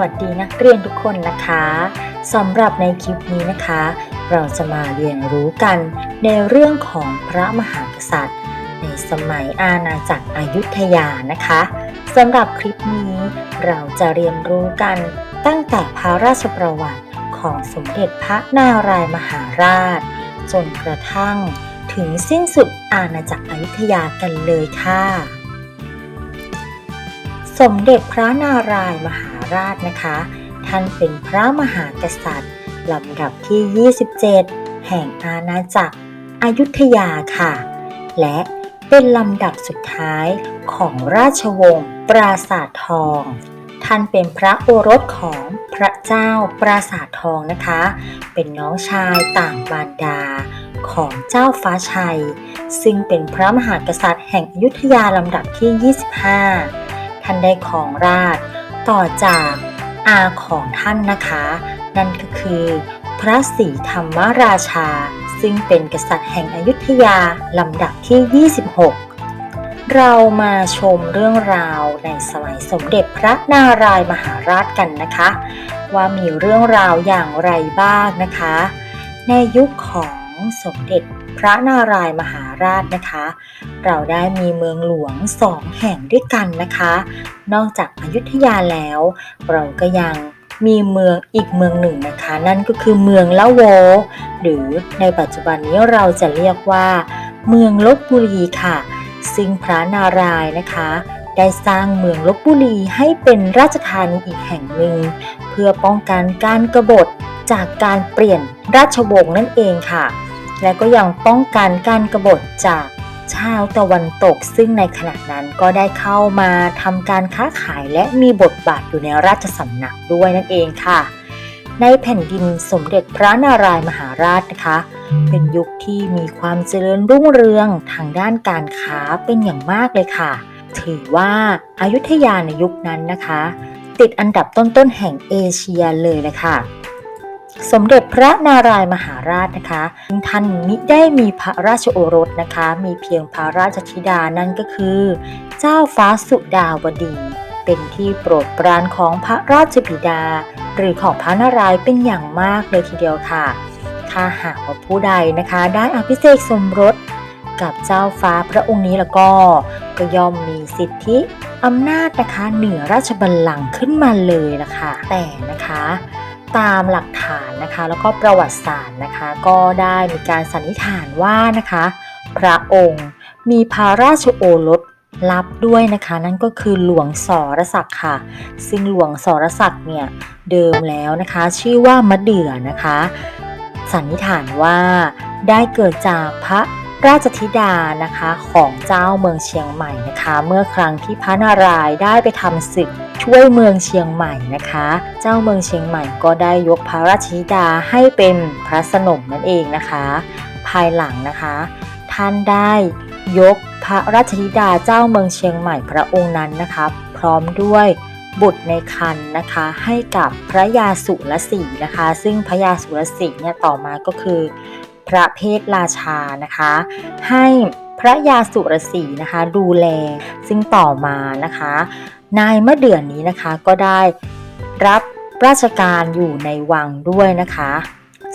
วัสดีนักเรียนทุกคนนะคะสำหรับในคลิปนี้นะคะ เราจะมาเรียนรู้กันในเรื่องของพระมหากษัตริย์ ในสมัยอาณาจักรอยุธยานะคะสำหรับคลิปนี้เราจะเรียนรู้กันตั้งแต่พระราชประวัติของสมเด็จพระนารายมหาราช จนกระทั่งถึงสิ้นสุดอาณาจักรอยุธยากันเลยค่ะ สมเด็จพระนารายมหา ราชนะคะ ท่านเป็นพระมหากษัตริย์ลำดับที่ 27 แห่งอาณาจักรอยุธยาค่ะ และเป็นลำดับสุดท้ายของราชวงศ์ปราสาททอง ท่านเป็นพระโอรสของพระเจ้าปราสาททองนะคะ เป็นน้องชายต่างบารดาของเจ้าฟ้าชัย ซึ่งเป็นพระมหากษัตริย์แห่งอยุธยาลำดับที่ 25 ท่านได้ของราช ต่อจากอาของท่านนะคะ นั่นก็คือ พระศรีธรรมราชา ซึ่งเป็นกษัตริย์แห่งอยุธยาลำดับที่ 26 เรามาชมเรื่องราวในสมัยสมเด็จพระนารายมหาราชกันนะคะ ว่ามีเรื่องราวอย่างไรบ้างนะคะ ในยุคของ สมเด็จพระนารายมหาราชนะคะ เราได้มีเมืองหลวงสองแห่งด้วยกันนะคะ นอกจากอยุธยาแล้ว เราก็ยังมีเมืองอีกเมืองหนึ่งนะคะ นั่นก็คือเมืองละโว หรือในปัจจุบันนี้เราจะเรียกว่า เมืองลบบุรีค่ะ ซึ่งพระนารายณ์นะคะ ได้สร้างเมืองลบบุรีให้เป็นราชธานีอีกแห่งหนึ่ง เพื่อป้องกันการกบฏ จากการเปลี่ยนราชวงศ์นั่นเองค่ะ และก็ยังป้องกันการกบฏจากชาวตะวันตกซึ่งในขณะนั้นก็ได้เข้ามาทำการค้าขายและมีบทบาทอยู่ในราชสำนักด้วยนั่นเองค่ะ ในแผ่นดินสมเด็จพระนารายมหาราชนะคะ เป็นยุคที่มีความเจริญรุ่งเรืองทางด้านการค้าเป็นอย่างมากเลยค่ะ ถือว่าอายุทยาในยุคนั้นนะคะ ติดอันดับต้นๆแห่งเอเชียเลยเลยค่ะ สมเด็จพระนารายมหาราชนะคะ ท่านมิได้มีพระราชโอรสนะคะ มีเพียงพระราชธิดานั่นก็คือ เจ้าฟ้าสุดาวดี เป็นที่โปรดปรานของพระราชบิดา หรือของพระนารายณ์เป็นอย่างมากเลยทีเดียวค่ะ ถ้าหากว่าผู้ใดนะคะได้อภิเษกสมรสกับเจ้าฟ้าพระองค์นี้แล้วก็ก็ย่อมมีสิทธิอำนาจนะคะเหนือราชบัลลังก์ขึ้นมาเลยนะค่ะแต่นะคะ ตามหลักฐานนะคะ แล้วก็ประวัติศาสตร์นะคะ ก็ได้มีการสันนิษฐานว่านะคะ พระองค์มีพระราชโอรสลับด้วยนะคะ นั่นก็คือหลวงสรศักดิ์ค่ะ ซึ่งหลวงสรศักดิ์เนี่ยเดิมแล้วนะคะ ชื่อว่ามะเดื่อนะคะ สันนิษฐานว่าได้เกิดจากพระราชธิดานะคะของเจ้าเมืองเชียงใหม่นะคะ เมื่อครั้งที่พระนารายณ์ได้ไปทำศึก ช่วยเมืองเชียงใหม่นะคะ เจ้าเมืองเชียงใหม่ก็ได้ยกพระราชธิดาให้เป็นพระสนมนั่นเองนะคะ ภายหลังนะคะ ท่านได้ยกพระราชธิดาเจ้าเมืองเชียงใหม่พระองค์นั้นนะคะ พร้อมด้วยบุตรในคันนะคะ ให้กับพระยาสุรศรีนะคะ ซึ่งพระยาสุรศรีเนี่ยต่อมาก็คือ พระเพทราชานะคะ ให้พระยาสุรศรีนะคะ ดูแลซึ่งต่อมานะคะ นายมะเดื่อนนี้นะคะก็ได้รับราชการอยู่ในวังด้วยนะคะ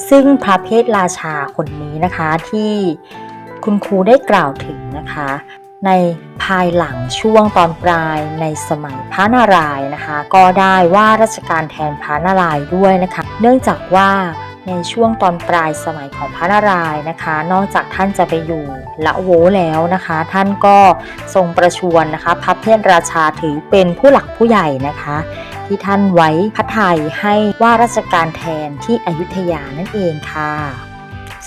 ซึ่งพระเพทราชาคนนี้นะคะที่คุณครูได้กล่าวถึงนะคะ ในภายหลังช่วงตอนปลายในสมัยพระนารายณ์นะคะ ก็ได้ว่าราชการแทนพระนารายณ์ด้วยนะคะ เนื่องจากว่า ในช่วงตอนปลายสมัยของพระนารายณ์นะคะ นอกจากท่านจะไปอยู่ละโวแล้วนะคะ ท่านก็ทรงประชวรนะคะพระเพทราชาถือเป็นผู้หลักผู้ใหญ่นะคะ ที่ท่านไว้พระทัยให้ว่าราชการแทนที่อยุธยานั่นเองค่ะ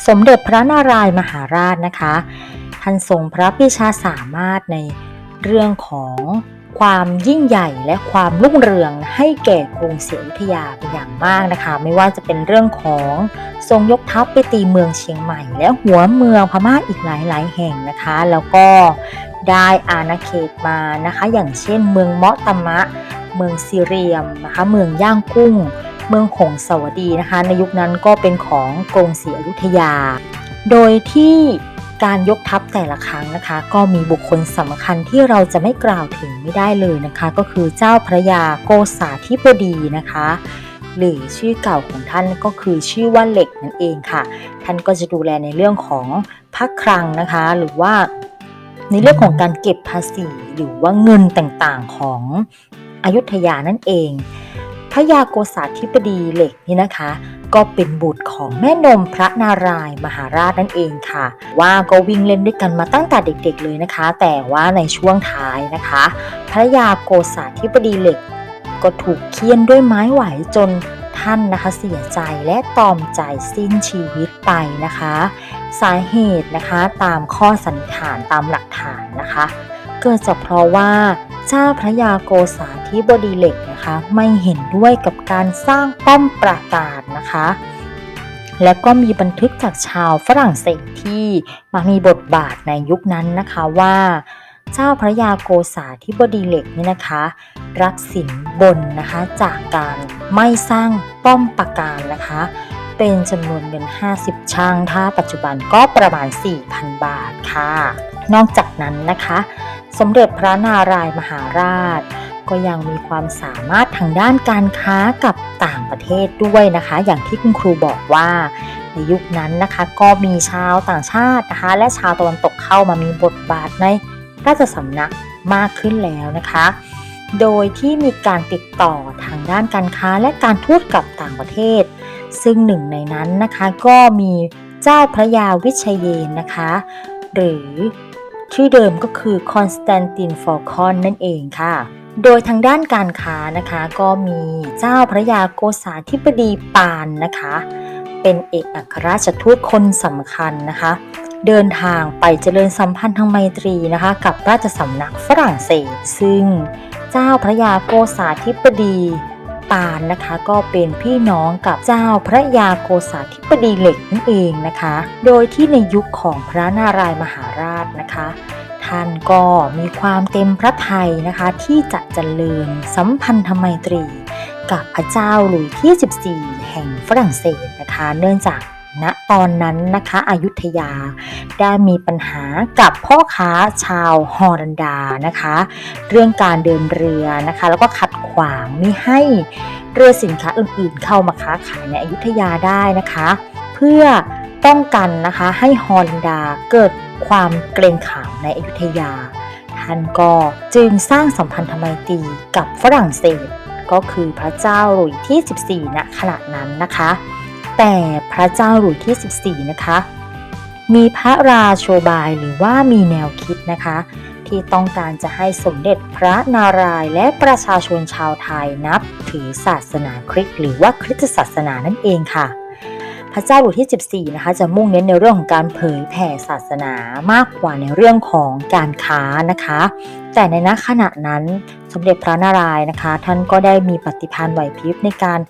สมเด็จพระนารายณ์มหาราชนะคะ ท่านทรงพระพิชาสามารถในเรื่องของ ความยิ่งใหญ่และความรุ่งเรืองให้แก่กรุงศรีอยุธยาเป็นอย่างมากนะคะ ไม่ว่าจะเป็นเรื่องของทรงยกทัพไปตีเมืองเชียงใหม่ และหัวเมืองพม่าอีกหลายๆ แห่งนะคะ แล้วก็ได้อาณาเขตมานะคะ อย่างเช่น เมืองเมาะตมะ เมืองซีเรียมนะคะเมืองย่างกุ้ง เมืองหงสาวดีนะคะ ในยุคนั้นก็เป็นของกรุงศรีอยุธยา โดยที่ การยกทัพแต่ละครั้งนะคะ ก็มีบุคคลสำคัญที่เราจะไม่กล่าวถึงไม่ได้เลยนะคะ ก็คือเจ้าพระยาโกษาธิบดีนะคะ หรือชื่อเก่าของท่านก็คือชื่อว่าเหล็กนั่นเองค่ะ ท่านก็จะดูแลในเรื่องของพระคลังนะคะ หรือว่าในเรื่องของการเก็บภาษีหรือว่าเงินต่างๆของอยุธยานั่นเอง พระยาโกษาธิบดีเหล็กนี่นะคะ ก็เป็นบุตรของแม่นมพระนารายมหาราชนั่นเองค่ะ ว่าก็วิ่งเล่นด้วยกันมาตั้งแต่เด็กๆเลยนะคะ แต่ว่าในช่วงท้ายนะคะพระยาโกษาธิบดีเหล็ก ก็ถูกเคี่ยนด้วยไม้ไหวจนท่านนะคะเสียใจและตอมใจสิ้นชีวิตไปนะคะ สาเหตุนะคะตามข้อสันนิษฐานตามหลักฐานนะคะ เกิดจากเพราะว่าเจ้าพระยาโกษาธิบดีเหล็กนะคะ ไม่เห็นด้วยกับการสร้างป้อมปราการ นะคะ และก็มีบันทึกจากชาวฝรั่งเศสที่มามีบทบาทในยุคนั้นนะคะว่าเจ้าพระยาโกษาธิบดีเหล็กนี่นะคะ รับสินบนนะคะจากการไม่สร้างป้อมปราการนะคะ เป็นจำนวนเงิน 50 ช่างถ้าปัจจุบันก็ประมาณ 4,000 บาทค่ะ นอกจากนั้นนะคะ สมเด็จพระนารายมหาราช ก็ยังมีความสามารถทางด้านการค้ากับต่างประเทศด้วยนะคะ อย่างที่คุณครูบอกว่าในยุคนั้นนะคะก็มีชาวต่างชาตินะคะ และชาวตะวันตกเข้ามามีบทบาทในราชสำนักมากขึ้นแล้วนะคะ โดยที่มีการติดต่อทางด้านการค้าและการทูตกับต่างประเทศ ซึ่งหนึ่งในนั้นนะคะก็มีเจ้าพระยาวิเชยเยนนะคะ หรือชื่อเดิมก็คือคอนสแตนตินฟอลคอนนั่นเองค่ะ โดยทางด้านการค้านะคะก็มีเจ้าพระยาโกษาธิบดีปานนะคะ เป็นเอกอัครราชทูตคนสำคัญนะคะ เดินทางไปเจริญสัมพันธ์ทางไมตรีนะคะ กับราชสำนักฝรั่งเศส ซึ่งเจ้าพระยาโกษาธิบดีปานนะคะก็เป็นพี่น้องกับเจ้าพระยาโกษาธิบดีเหล็กนั่นเองนะคะ โดยที่ในยุคของพระนารายมหาราชนะคะ ท่านก็มีความเต็มพระทัยนะคะที่จะเจริญสัมพันธไมตรี กับพระเจ้าหลุยที่ 14 แห่งฝรั่งเศสนะคะ เนื่องจากณตอนนั้นนะคะอยุทยาได้มีปัญหากับพ่อค้าชาวฮอลันดานะคะ เรื่องการเดินเรือนะคะ แล้วก็ขัดขวางไม่ให้เรือสินค้าอื่นๆ เข้ามาค้าขายในอยุธยาได้นะคะ เพื่อป้องกันนะคะให้ฮอลันดาเกิด ความเกรงขามในอยุธยา ท่านก็จึงสร้างสัมพันธไมตรีกับฝรั่งเศส ก็คือพระเจ้าหลุยที่ 14ณขณะนั้นนะคะ แต่พระเจ้าหลุยที่ 14 นะคะ มีพระราโชบายหรือว่ามีแนวคิดนะคะ ที่ต้องการจะให้สมเด็จพระนารายณ์และประชาชนชาวไทยนับ ถือศาสนาคริสต์หรือว่าคริสตศาสนานั่นเองค่ะ พระเจ้าหลุยที่ 14 นะคะ จะมุ่งเน้นในเรื่องของการเผยแผ่ศาสนามากกว่าในเรื่องของการค้านะคะ แต่ในณขณะนั้นสมเด็จพระนารายณ์นะคะ ท่านก็ได้มีปฏิภาณไหวพริบในการ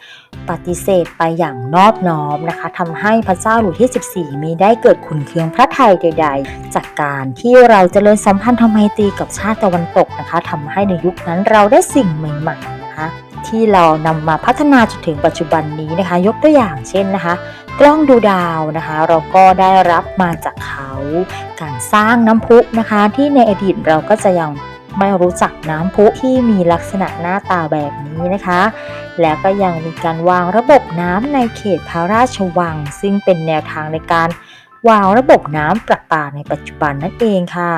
ปฏิเสธไปอย่างนอบน้อมนะคะทำให้พระเจ้าหลุยที่ 14 มีได้เกิดขุนเคืองพระไทยใด ๆ จากการที่เราจเจริญสัมพันธไมตีกับชาติตะวันตกนะคะทำให้ในยุคนั้นเราได้สิ่งใหม่ๆนะคะ ที่เรานำมาพัฒนาจนถึงปัจจุบันนี้นะคะ ยกตัวอย่างเช่นนะคะ กล้องดูดาวนะคะ เราก็ได้รับมาจากเขา การสร้างน้ำพุนะคะ ที่ในอดีตเราก็จะยังไม่รู้จักน้ำพุที่มีลักษณะหน้าตาแบบนี้นะคะ แล้วก็ยังมีการวางระบบน้ำในเขตพระราชวัง ซึ่งเป็นแนวทางในการ วางระบบน้ำประปาในปัจจุบันนั่นเองค่ะ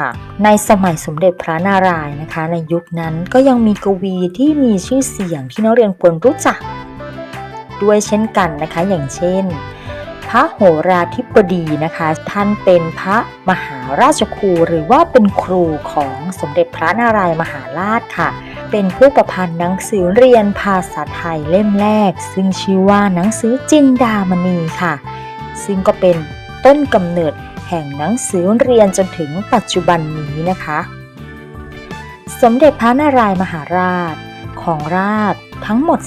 ในสมัยสมเด็จพระนารายณ์นะคะ ในยุคนั้นก็ยังมีกวีที่มีชื่อเสียงที่นักเรียนควรรู้จัก ด้วยเช่นกันนะคะ อย่างเช่น พระโหราธิบดีนะคะ ท่านเป็นพระมหาราชครูหรือว่าเป็นครูของสมเด็จพระนารายณ์มหาราชค่ะเป็นผู้ประพันธ์หนังสือเรียนภาษาไทยเล่มแรก ซึ่งชื่อว่าหนังสือจินดามณีค่ะ ซึ่งก็เป็น ต้นกำเนิดแห่งหนังสือเรียนจนถึงปัจจุบันนี้นะคะ สมเด็จพระนารายมหาราชของราชทั้งหมด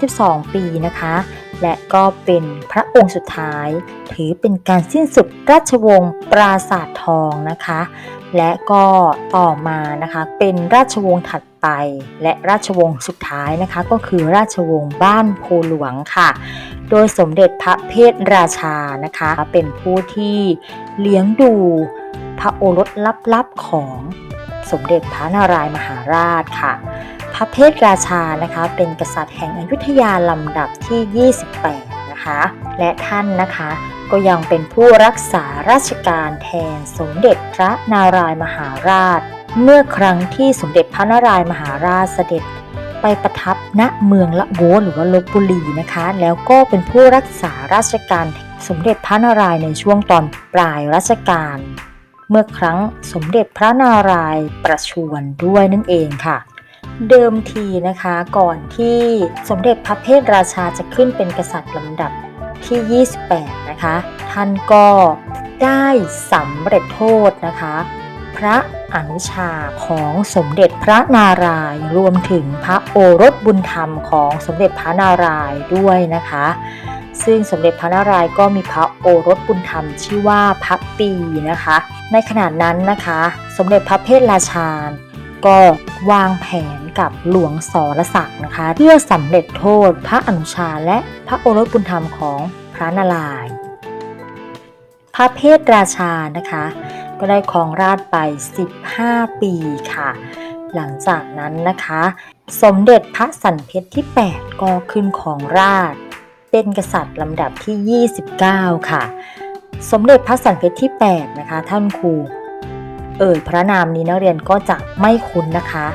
32 ปีนะคะ และก็เป็นพระองค์สุดท้าย ถือเป็นการสิ้นสุดราชวงศ์ปราสาททองนะคะ และก็ต่อมานะคะเป็นราชวงศ์ถัดไป และราชวงศ์สุดท้ายนะคะ ก็คือราชวงศ์บ้านโพหลวงค่ะ โดยสมเด็จพระเพทราชานะคะ เป็นผู้ที่เลี้ยงดูพระโอรสลับๆของสมเด็จพระนารายมหาราชค่ะ พระเพทราชานะคะเป็นกษัตริย์แห่งอยุธยาลำดับที่ 28 นะคะ และท่านนะคะ ก็ยังเป็นผู้รักษาราชการแทนสมเด็จพระนารายมหาราช เมื่อครั้งที่สมเด็จพระนารายมหาราชเสด็จไปประทับณเมืองละโวหรือว่าลบบุรีนะคะ แล้วก็เป็นผู้รักษาราชการสมเด็จพระนารายในช่วงตอนปลายรัชกาลเมื่อครั้งสมเด็จพระนารายประชวรด้วยนั่นเองค่ะ เดิมทีนะคะก่อนที่สมเด็จพระเพทราชาจะขึ้นเป็นกษัตริย์ลำดับ ที่ 28 นะคะ ท่านก็ได้สำเร็จโทษนะคะ พระอนุชาของสมเด็จพระนารายณ์รวมถึงพระโอรสบุญธรรมของสมเด็จพระนารายณ์ด้วยนะคะ ซึ่งสมเด็จพระนารายณ์ก็มีพระโอรสบุญธรรมชื่อว่าพระปีนะคะ ในขณะนั้นนะคะ สมเด็จพระเพทราชา ก็วางแผนกับหลวงสรศักดิ์นะคะ เพื่อสำเร็จโทษพระอนุชาและพระโอรสบุญธรรมของพระนารายณ์พระเพทราชานะคะ ก็ได้ครองราชไป 15 ปีค่ะ หลังจากนั้นนะคะ สมเด็จพระสันเพชรที่ 8 ก็ขึ้นของราช เป็นกษัตริย์ลำดับที่ 29 ค่ะ สมเด็จพระสันเพชรที่ 8 นะคะ ท่านครู เอ่ยพระนามนี้นักเรียนก็จะไม่คุ้นนะคะ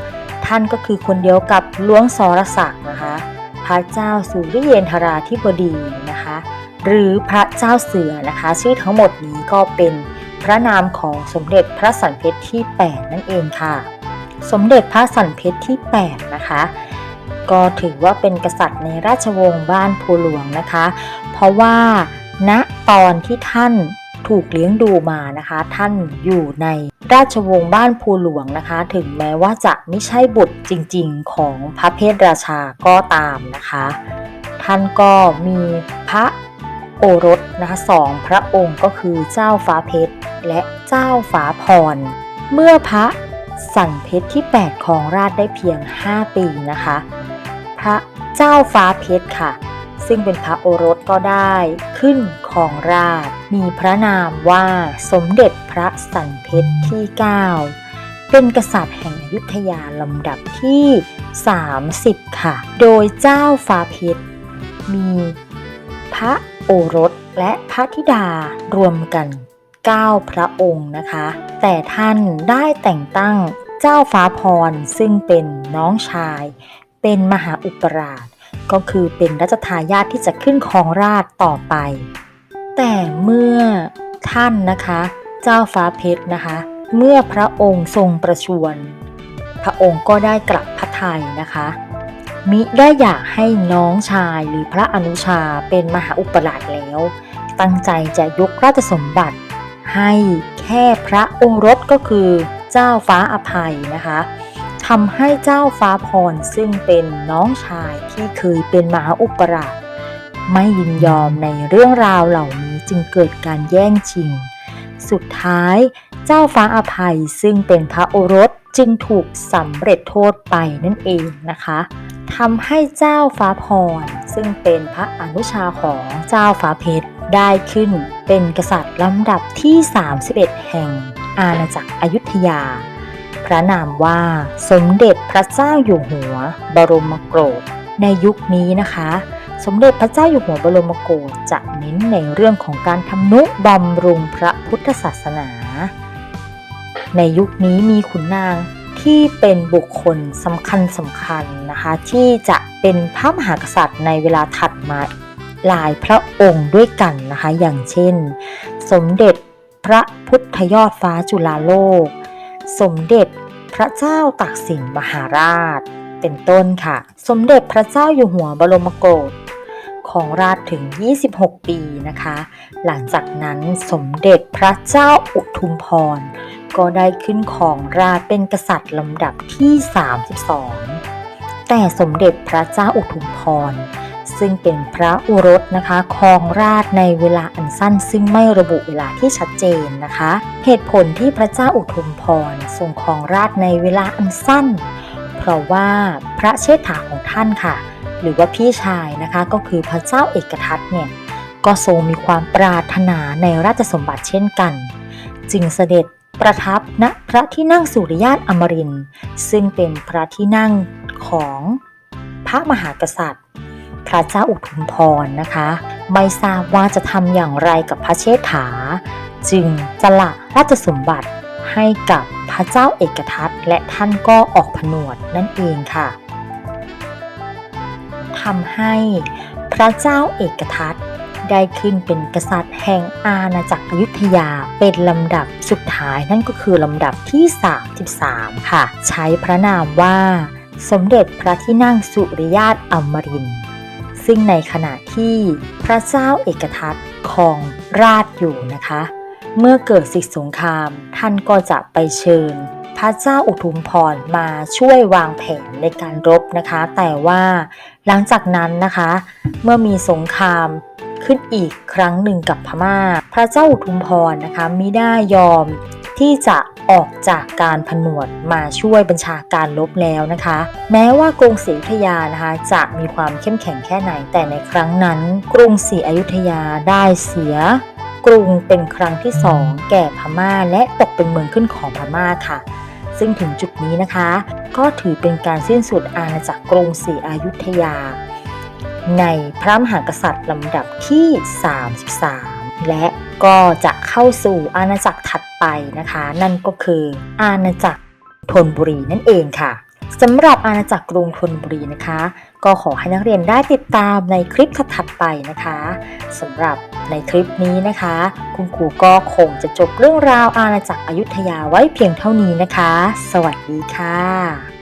ท่านก็คือคนเดียวกับหลวงสรศักดิ์นะคะ พระเจ้าสุริเยนทราธิบดีนะคะ หรือพระเจ้าเสือนะคะ ชื่อทั้งหมดนี้ก็เป็นพระนามของสมเด็จพระสันเพชรที่ 8 นั่นเองค่ะ สมเด็จพระสันเพชรที่ 8 นะคะก็ถือว่าเป็นกษัตริย์ในราชวงศ์บ้านภูหลวงนะคะ เพราะว่าณตอนที่ท่าน ถูกเลี้ยงดูมานะคะ ท่านอยู่ในราชวงศ์บ้านภูหลวงนะคะ ถึงแม้ว่าจะไม่ใช่บุตรจริงๆ ของพระเพทราชาก็ตามนะคะ ท่านก็มีพระโอรสนะคะสองพระองค์ก็คือเจ้าฟ้าเพชรและเจ้าฟ้าพร เมื่อพระสันเพชรที่ 8 ของราชได้เพียง 5 ปีนะคะ พระเจ้าฟ้าเพชรค่ะ ซึ่งเป็นพระโอรสก็ได้ขึ้นของราช มีพระนามว่าสมเด็จพระสันเพชรที่ 9 เป็นกษัตริย์แห่งอยุธยาลำดับที่ 30 ค่ะ โดยเจ้าฟ้าเพชรมีพระโอรสและพระธิดารวมกัน 9 พระองค์นะคะ แต่ท่านได้แต่งตั้งเจ้าฟ้าพรซึ่งเป็นน้องชาย เป็นมหาอุปราช ก็คือเป็นรัชทายาทที่จะขึ้นครองราชย์ต่อไป แต่เมื่อท่านนะคะ เจ้าฟ้าเพชรนะคะ เมื่อพระองค์ทรงประชวรพระองค์ก็ได้กลับพระทัยนะคะ มิได้อยากให้น้องชายหรือพระอนุชาเป็นมหาอุปราชแล้ว ตั้งใจจะยกราชสมบัติ ให้แค่พระองค์รสก็คือเจ้าฟ้าอภัยนะคะ ทำให้เจ้าฟ้าพรซึ่งเป็นน้องชายที่เคยเป็นมหาอุปราชไม่ยินยอมในเรื่องราวเหล่านี้จึงเกิดการแย่งชิง สุดท้ายเจ้าฟ้าอภัยซึ่งเป็นพระโอรสจึงถูกสำเร็จโทษไปนั่นเองนะคะทำให้เจ้าฟ้าพรซึ่งเป็นพระอนุชาของเจ้าฟ้าเพชรได้ขึ้นเป็นกษัตริย์ลำดับที่ 31 แห่งอาณาจักรอยุธยา พระนามว่าสมเด็จพระเจ้าอยู่หัว บรมโกศในยุคนี้นะคะ สมเด็จพระเจ้าอยู่หัวบรมโกศจะเน้นในเรื่องของการทำนุบำรุงพระพุทธศาสนา ในยุคนี้มีขุนนางที่เป็นบุคคลสำคัญสำคัญนะคะ ที่จะเป็นพระมหากษัตริย์ในเวลาถัดมาหลายพระองค์ด้วยกันนะคะ อย่างเช่น สมเด็จพระพุทธยอดฟ้าจุฬาโลก สมเด็จพระเจ้าตากสินมหาราช เป็นต้นค่ะ สมเด็จพระเจ้าอยู่หัวบรมโกศของราชถึง 26 ปีนะคะ หลังจากนั้นสมเด็จพระเจ้าอุทุมพร ก็ได้ขึ้นของราชเป็นกษัตริย์ลำดับที่ 32 แต่สมเด็จพระเจ้าอุทุมพร ซึ่งเป็นพระอุรสนะคะครองราชในเวลาอันสั้น ซึ่งไม่ระบุเวลาที่ชัดเจนนะคะ เหตุผลที่พระเจ้าอุทุมพรทรงครองราชในเวลาอันสั้น เพราะว่าพระเชษฐาของท่านค่ะ หรือว่าพี่ชายนะคะก็คือพระเจ้าเอกทัตเนี่ยก็ทรงมีความปรารถนาในราชสมบัติเช่นกัน จึงเสด็จประทับณพระที่นั่งสุริยาตอมรินซึ่งเป็นพระที่นั่งของพระมหากษัตริย์ พระเจ้าอุทุมพรนะคะ ไม่ทราบว่าจะทำอย่างไรกับพระเชษฐา จึงจะละราชสมบัติให้กับพระเจ้าเอกทัตและท่านก็ออกผนวดนั่นเองค่ะทำให้พระเจ้าเอกทัตได้ขึ้นเป็นกษัตริย์แห่งอาณาจักรอยุธยาเป็นลำดับสุดท้ายนั่นก็คือลำดับที่ 33 ค่ะ ใช้พระนามว่า สมเด็จพระที่นั่งสุริยาตอมรินทร์ ซึ่งในขณะที่พระเจ้าเอกทัตครองราชอยู่นะคะ เมื่อเกิดศึกสงคราม ท่านก็จะไปเชิญ พระเจ้าอุทุมพรมาช่วยวางแผนในการรบนะคะ แต่ว่าหลังจากนั้นนะคะ เมื่อมีสงครามขึ้นอีกครั้งหนึ่งกับพม่า พระเจ้าอุทุมพรนะคะมิได้ยอม ที่จะออกจากการผนวดมาช่วยบัญชาการลบแล้วนะคะ แม้ว่ากรุงศรีอยุธยานะคะจะมีความเข้มแข็งแค่ไหนแต่ในครั้งนั้น กรุงศรีอยุธยาได้เสียกรุงเป็นครั้งที่สองแก่พม่าและตกเป็นเมืองขึ้นของพม่าค่ะ ซึ่งถึงจุดนี้นะคะ ก็ถือเป็นการสิ้นสุดอาณาจักรกรุงศรีอยุธยา ในพระมหากษัตริย์ลำดับที่ 33 และก็จะเข้าสู่อาณาจักรถัดไปนะคะ นั่นก็คืออาณาจักรธนบุรีนั่นเองค่ะสำหรับอาณาจักรกรุงธนบุรีนะคะ ก็ขอให้นักเรียนได้ติดตามในคลิปถัดๆไปนะคะสำหรับในคลิปนี้นะคะ คุณครูก็คงจะจบเรื่องราวอาณาจักรอยุธยาไว้เพียงเท่านี้นะคะ สวัสดีค่ะ